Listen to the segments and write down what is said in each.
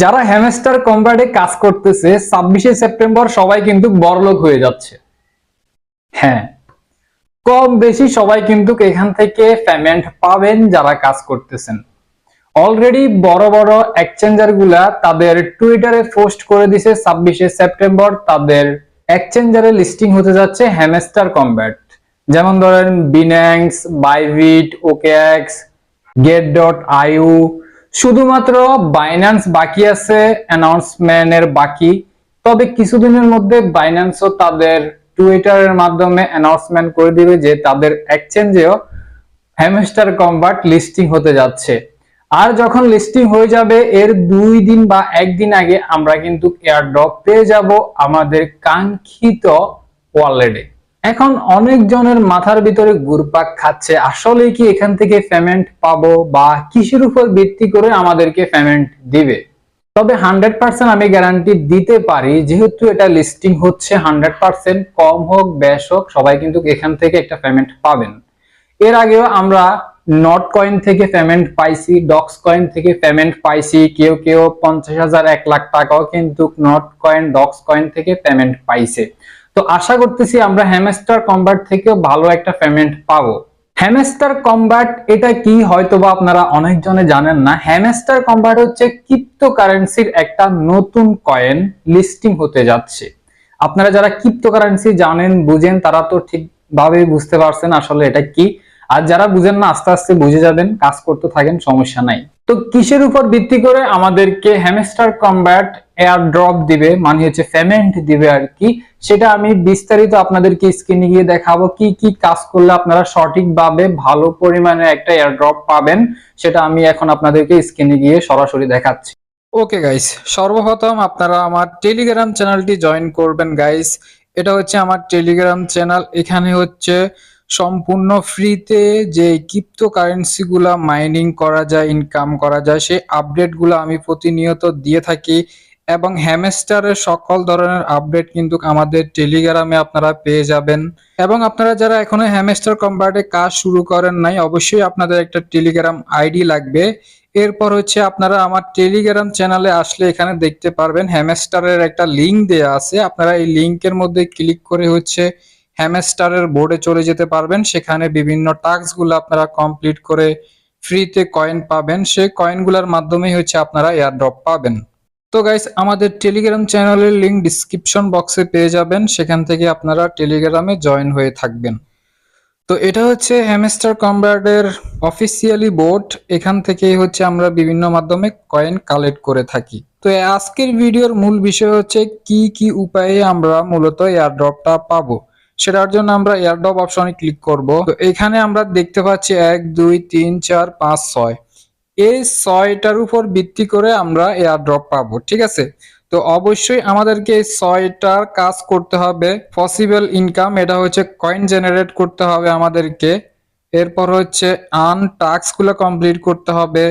যারা হ্যামস্টার কম্বাটে কাজ করতেছে, ছাব্বিশে সেপ্টেম্বর সবাই কিন্তু বড়লোক হয়ে যাচ্ছে। হ্যাঁ কম বেশি সবাই কিন্তু এখান থেকে পেমেন্ট পাবেন যারা কাজ করতেছেন। অলরেডি বড় বড় এক্সচেঞ্জারগুলা তাদের টুইটারে পোস্ট করে দিছে, ছাব্বিশে সেপ্টেম্বর তাদের এক্সচেঞ্জারে লিস্টিং হতে যাচ্ছে হ্যামস্টার কম্ব্যাট যেমন ধরেন Binance Bybit OKX Gate dot io শুধুমাত্র বাইন্যান্স বাকি আছে অ্যানাউন্সমেন্টের বাকি। তবে কিছুদিনের মধ্যে বাইন্যান্সও তাদের টুইটারের মাধ্যমে অ্যানাউন্সমেন্ট করে দিবে যে তাদের এক্সচেঞ্জেও হ্যামস্টার কম্বাট লিস্টিং হতে যাচ্ছে। আর যখন লিস্টিং হয়ে যাবে, এর দুই দিন বা একদিন আগে আমরা কিন্তু এয়ারড্রপ পেয়ে যাব আমাদের কাঙ্ক্ষিত ওয়ালেটে এখন অনেকজনের মাথার ভিতরে ঘুরপাক খাচ্ছে। আসলে কি এখান থেকে পেমেন্ট পাবো বা কিসের উপর ভিত্তি করে আমাদেরকে পেমেন্ট দিবে? তবে হান্ড্রেড পার্সেন্ট আমি গ্যারান্টি দিতে পারি, যেহেতু এটা লিস্টিং হচ্ছে হান্ড্রেড পার্সেন্ট কম হোক, বেশ হোক, সবাই কিন্তু এখান থেকে একটা পেমেন্ট পাবেন। এর আগেও আমরা নট কয়েন থেকে পেমেন্ট পাইছি ডক্স কয়েন থেকে পেমেন্ট পাইছি, কেউ কেউ পঞ্চাশ হাজার, এক লাখ টাকাও কিন্তু নট কয়েন ডক্স কয়েন থেকে পেমেন্ট পাইছে। তো আশা করতেছি আমরা হ্যামস্টার কম্বার্ট থেকেও ভালো একটা পেমেন্ট পাবো। হ্যামস্টার কম্বার্ট এটা কি হয়তোবা আপনারা অনেকজনে জানেন না। হ্যামস্টার কম্বার্ট হচ্ছে ক্রিপ্টোকারেন্সির একটা নতুন কয়েন লিস্টিং হতে যাচ্ছে। আপনারা যারা ক্রিপ্টোকারেন্সি জানেন, বুঝেন, তারা তো ঠিকভাবে বুঝতে পারছেন আসলে এটা কি। আর যারা বুঝেন না, আস্তে আস্তে বুঝে যাবেন, কাজ করতে থাকেন, সমস্যা নাই। তো কিসের উপর ভিত্তি করে আমাদেরকে হ্যামস্টার কম্ব্যাট এয়ার ড্রপ দিবে মানে হচ্ছে পেমেন্ট দিবে আর কি, সেটা আমি বিস্তারিত আপনাদেরকে স্ক্রিনে গিয়ে দেখাবো, কি কি কাজ করলে আপনারা সঠিকভাবে ভালো পরিমাণে একটা এয়ার ড্রপ পাবেন, সেটা আমি এখন আপনাদেরকে স্ক্রিনে গিয়ে সরাসরি দেখাচ্ছি। ওকে গাইস সর্বপ্রথম আপনারা আমার টেলিগ্রাম চ্যানেলটি জয়েন করবেন গাইস এটা হচ্ছে আমার টেলিগ্রাম চ্যানেল এখানে হচ্ছে সম্পূর্ণ ফ্রিতে যে ক্রিপ্টো কারেন্সি গুলা মাইনিং করা যায় ইনকাম করা যায়, সেই আপডেটগুলো আমি প্রতিনিয়ত দিয়ে থাকি এবং হ্যামেস্টারের সকল ধরনের আপডেট কিন্তু আমাদের টেলিগ্রামে আপনারা পেয়ে যাবেন। এবং আপনারা যারা এখনও হ্যামেস্টার কম্বার্টে কাজ শুরু করেন নাই, অবশ্যই আপনাদের একটা টেলিগ্রাম আইডি লাগবে। এরপর হচ্ছে আপনারা আমার টেলিগ্রাম চ্যানেলে আসলে এখানে দেখতে পারবেন হ্যামেস্টারের একটা লিংক দেয়া আছে। আপনারা এই লিংকের মধ্যে ক্লিক করে হচ্ছে হ্যামস্টারের বোর্ডে চলে যেতে পারবেন। সেখানে বিভিন্ন টাস্কগুলো আপনারা কমপ্লিট করে ফ্রিতে কয়েন পাবেন। সেই কয়েনগুলোর মাধ্যমেই হচ্ছে আপনারা এয়ারড্রপ পাবেন। তো গাইস আমাদের টেলিগ্রাম চ্যানেলের লিংক ডিসক্রিপশন বক্সে পেয়ে যাবেন। সেখান থেকে আপনারা টেলিগ্রামে জয়েন হয়ে থাকবেন। তো এটা হচ্ছে হ্যামস্টার কম্বার্ডের অফিসিয়ালি বোর্ড এখান থেকেই হচ্ছে আমরা বিভিন্ন মাধ্যমে কয়েন কালেক্ট করে থাকি। তো আজকের ভিডিওর মূল বিষয় হচ্ছে কি কি উপায়ে আমরা মূলত এয়ারড্রপটা পাবো। সেটার জন্য আমরা এয়ারড্রপ অপশনে ক্লিক করব। তো এখানে আমরা দেখতে পাচ্ছি এক, দুই, তিন, চার, পাঁচ, ছয়। এই ছয়টার উপর ভিত্তি করে আমরা এয়ারড্রপ পাবো, ঠিক আছে? তো অবশ্যই আমাদেরকে এই ছয়টার কাজ করতে হবে। পসিবল ইনকাম এটা হচ্ছে কয়েন জেনারেট করতে হবে আমাদেরকে। এরপর হচ্ছে আন টাস্কগুলো কমপ্লিট করতে হবে।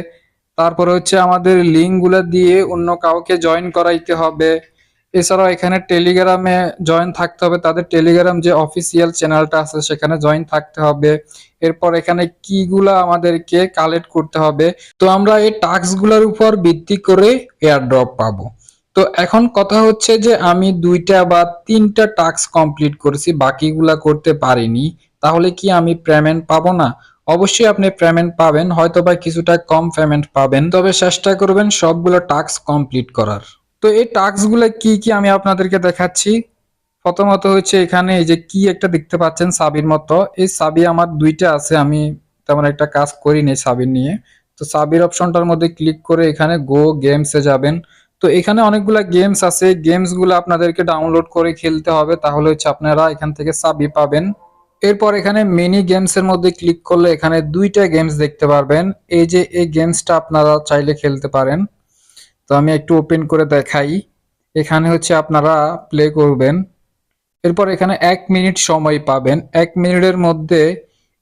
তারপর হচ্ছে আমাদের লিঙ্কগুলো দিয়ে অন্য কাউকে জয়েন করাইতে হবে। এছাড়াও এখানে টেলিগ্রামে জয়েন থাকতে হবে। তাদের টেলিগ্রাম যে অফিসিয়াল চ্যানেলটা আছে, সেখানে জয়েন থাকতে হবে। এরপর এখানে কিগুলা আমাদেরকে কালেক্ট করতে হবে। তো আমরা এই টাস্কগুলোর উপর ভিত্তি করে এয়ারড্রপ পাবো। তো এখন কথা হচ্ছে যে, আমি দুইটা বা তিনটা টাস্ক কমপ্লিট করেছি, বাকিগুলা করতে পারিনি। তাহলে কি আমি পেমেন্ট পাবো না? অবশ্যই আপনি পেমেন্ট পাবেন হয়তো বা কিছুটা কম পেমেন্ট পাবেন। তবে চেষ্টা করবেন সবগুলো টাস্ক কমপ্লিট করার। তো এই টাস্কগুলো কি কি আমি আপনাদেরকে দেখাচ্ছি? প্রথমত হচ্ছে এখানে এই যে কি একটা দেখতে পাচ্ছেন সাবির মতো। এই সাবি আমার দুইটা আছে, আমি তেমন একটা কাজ করিনি সাবির নিয়ে। তো সাবির অপশনটার মধ্যে ক্লিক করে এখানে গো গেমসে যাবেন। তো এখানে অনেকগুলা গেমস আছে গেমসগুলো আপনাদেরকে ডাউনলোড করে খেলতে হবে, তাহলে হচ্ছে আপনারা এখান থেকে সাবি পাবেন। এরপর এখানে মিনি গেমস এর মধ্যে ক্লিক করলে এখানে দুইটা গেমস দেখতে পারবেন। এই যে, এই গেমসটা আপনারা চাইলে খেলতে পারেন। তো আমি একটু ওপেন করে দেখাই। এখানে হচ্ছে আপনারা প্লে করবেন। এরপর এখানে এক মিনিট সময় পাবেন। এক মিনিটের মধ্যে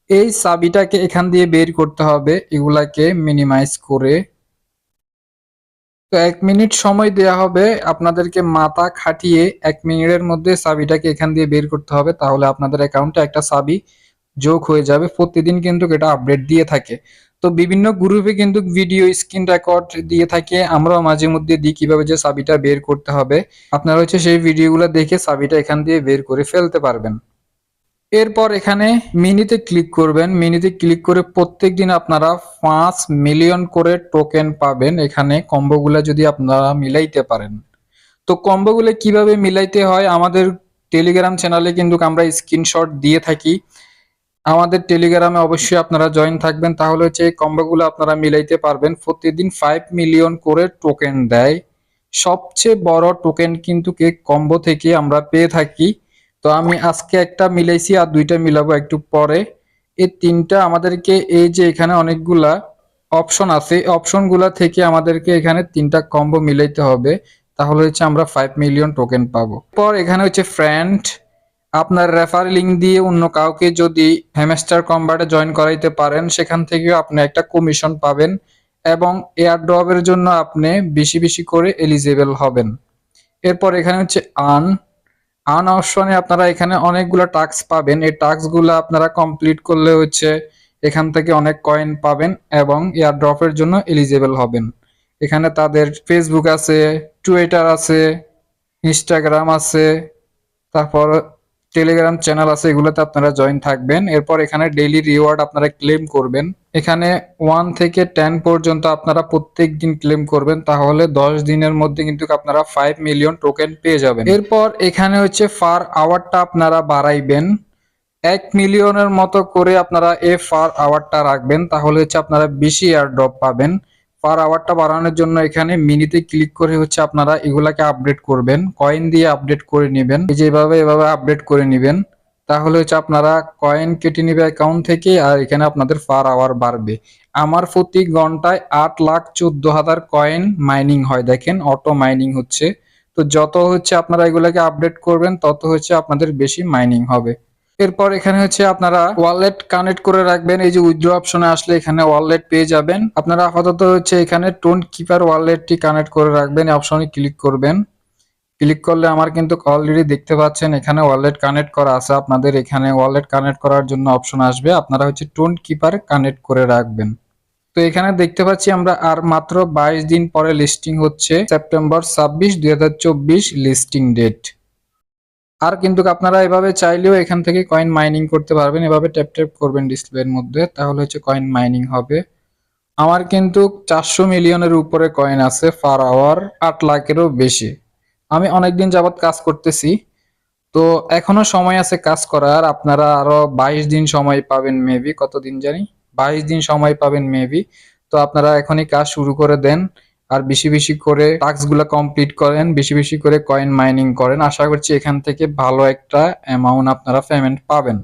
এই চাবিটাকে এখান দিয়ে বের করতে হবে, এগুলাকে মিনিমাইজ করে। তো এক মিনিট সময় দেয়া হবে, আপনাদেরকে মাথা খাটিয়ে এক মিনিটের মধ্যে চাবিটাকে এখান দিয়ে বের করতে হবে, তাহলে আপনাদের অ্যাকাউন্টে একটা চাবি যোগ হয়ে যাবে। প্রতিদিন কিন্তু এটা আপডেট দিয়ে থাকে। তো বিভিন্ন গ্রুপে কিন্তু ভিডিও স্ক্রিন রেকর্ড দিয়ে থাকে। আমরাও মাঝে মধ্যে দিই কীভাবে যে চাবিটা বের করতে হবে। আপনারা হচ্ছে সেই ভিডিওগুলো দেখে চাবিটা এখান দিয়ে বের করে ফেলতে পারবেন। এরপর এখানে মিনিতে ক্লিক করবেন। মিনিতে ক্লিক করে প্রত্যেক দিন আপনারা পাঁচ মিলিয়ন করে টোকেন পাবেন। এখানে কম্বোগুলো যদি আপনারা মিলাইতে পারেন। তো কম্বোগুলো কীভাবে মিলাইতে হয়? আমাদের টেলিগ্রাম চ্যানেলে কিন্তু আমরা স্ক্রিনশট দিয়ে থাকি। আমাদের টেলিগ্রামে অবশ্যই আপনারা জয়েন থাকবেন। তাহলে হচ্ছে এই কম্বোগুলো আপনারা মিলাইতে পারবেন। প্রতিদিন ফাইভ মিলিয়ন করে টোকেন দেয়। সবচেয়ে বড় টোকেন কিন্তু কেক কম্বো থেকে আমরা পেয়ে থাকি। তো আমি আজকে একটা মিলাইছি আর দুইটা মিলাবো একটু পরে। এই তিনটা আমাদেরকে এই যে এখানে অনেকগুলা অপশন আছে অপশনগুলা থেকে আমাদেরকে এখানে তিনটা কম্বো মিলাইতে হবে। তাহলে হচ্ছে আমরা ফাইভ মিলিয়ন টোকেন পাবো। পর এখানে হচ্ছে ফ্রেন্ড আপনার রেফার লিঙ্ক দিয়ে অন্য কাউকে যদি হ্যামস্টার কম্বাটে জয়েন করাইতে পারেন, সেখান থেকেও আপনি একটা কমিশন পাবেন এবং এয়ার ড্রপের জন্য আপনি বেশি বেশি করে এলিজিবল হবেন। এরপর এখানে হচ্ছে আন আন অপশনে আপনারা এখানে অনেকগুলো টাস্ক পাবেন। এই টাস্কগুলো আপনারা কমপ্লিট করলে হচ্ছে এখান থেকে অনেক কয়েন পাবেন এবং এয়ার ড্রপের জন্য এলিজিবল হবেন। এখানে তাদের ফেসবুক আছে টুইটার আছে ইনস্টাগ্রাম আছে, তারপর টেলিগ্রাম চ্যানেল আছে, এগুলোতে আপনারা জয়েন থাকবেন। এরপর এখানে ডেইলি রিওয়ার্ড আপনারা ক্লেম করবেন। এখানে ওয়ান থেকে টেন পর্যন্ত আপনারা প্রত্যেক দিন ক্লেম করবেন, তাহলে দশ দিনের মধ্যে কিন্তু আপনারা ফাইভ মিলিয়ন টোকেন পেয়ে যাবেন। এরপর এখানে হচ্ছে ফার আওয়ারটা আপনারা বাড়াইবেন। এক মিলিয়নের মতো করে আপনারা এ ফার আওয়ারটা রাখবেন, তাহলে হচ্ছে আপনারা বেশি এয়ার ড্রপ পাবেন। পার আওয়ারটা বাড়ানোর জন্য এখানে মিনিতে ক্লিক করে হচ্ছে আপনারা এগুলাকে আপডেট করবেন। কয়েন দিয়ে আপডেট করে নেবেন। এই যে এভাবে এভাবে আপডেট করে নেবেন। তাহলে হচ্ছে আপনারা কয়েন কেটে নেবে অ্যাকাউন্ট থেকে আর এখানে আপনাদের পার আওয়ার বাড়বে। আমার প্রতি ঘন্টায় আট লাখ চোদ্দ হাজার কয়েন মাইনিং হয়। দেখেন অটো মাইনিং হচ্ছে। তো যত হচ্ছে আপনারা এগুলাকে আপডেট করবেন, তত হচ্ছে আপনাদের বেশি মাইনিং হবে। এরপর এখানে হচ্ছে আপনারা ওয়ালেট কানেক্ট করে রাখবেন। এই যে উইথড্র অপশনে আসলে এখানে ওয়ালেট পেয়ে যাবেন। আপনারা আপাতত হচ্ছে এখানে টোন কিপার ওয়ালেটটি কানেক্ট করে রাখবেন। অপশনে ক্লিক করবেন। ক্লিক করলে আমার কিন্তু অলরেডি দেখতে পাচ্ছেন এখানে ওয়ালেট কানেক্ট করা আছে। আপনাদের এখানে ওয়ালেট কানেক্ট করার জন্য অপশন আসবে। আপনারা হচ্ছে টোন কিপার কানেক্ট করে রাখবেন। তো এখানে দেখতে পাচ্ছি আমরা আর মাত্র বাইশ দিন পরে লিস্টিং হচ্ছে। সেপ্টেম্বর ছাব্বিশ, দুই লিস্টিং ডেট আর কিন্তু আপনারা এভাবে চাইলেও এখান থেকে কয়েন মাইনিং করতে পারবেন। এভাবে ট্যাপ ট্যাপ করবেন ডিসপ্লের মধ্যে, তাহলে হচ্ছে কয়েন মাইনিং হবে। আমার কিন্তু চারশো মিলিয়নের উপরে কয়েন আছে পার আওয়ার আট লাখেরও বেশি। আমি অনেকদিন যাবৎ কাজ করতেছি, তো এখনও সময় আছে কাজ করার। আপনারা আরও বাইশ দিন সময় পাবেন মেবি কতদিন জানি? বাইশ দিন সময় পাবেন মেবি তো আপনারা এখনই কাজ শুরু করে দেন। আর বেশি বেশি করে টাস্কগুলা কমপ্লিট করেন, বেশি বেশি করে কয়েন মাইনিং করেন। আশা করছি এখান থেকে ভালো একটা অ্যামাউন্ট আপনারা পেমেন্ট পাবেন।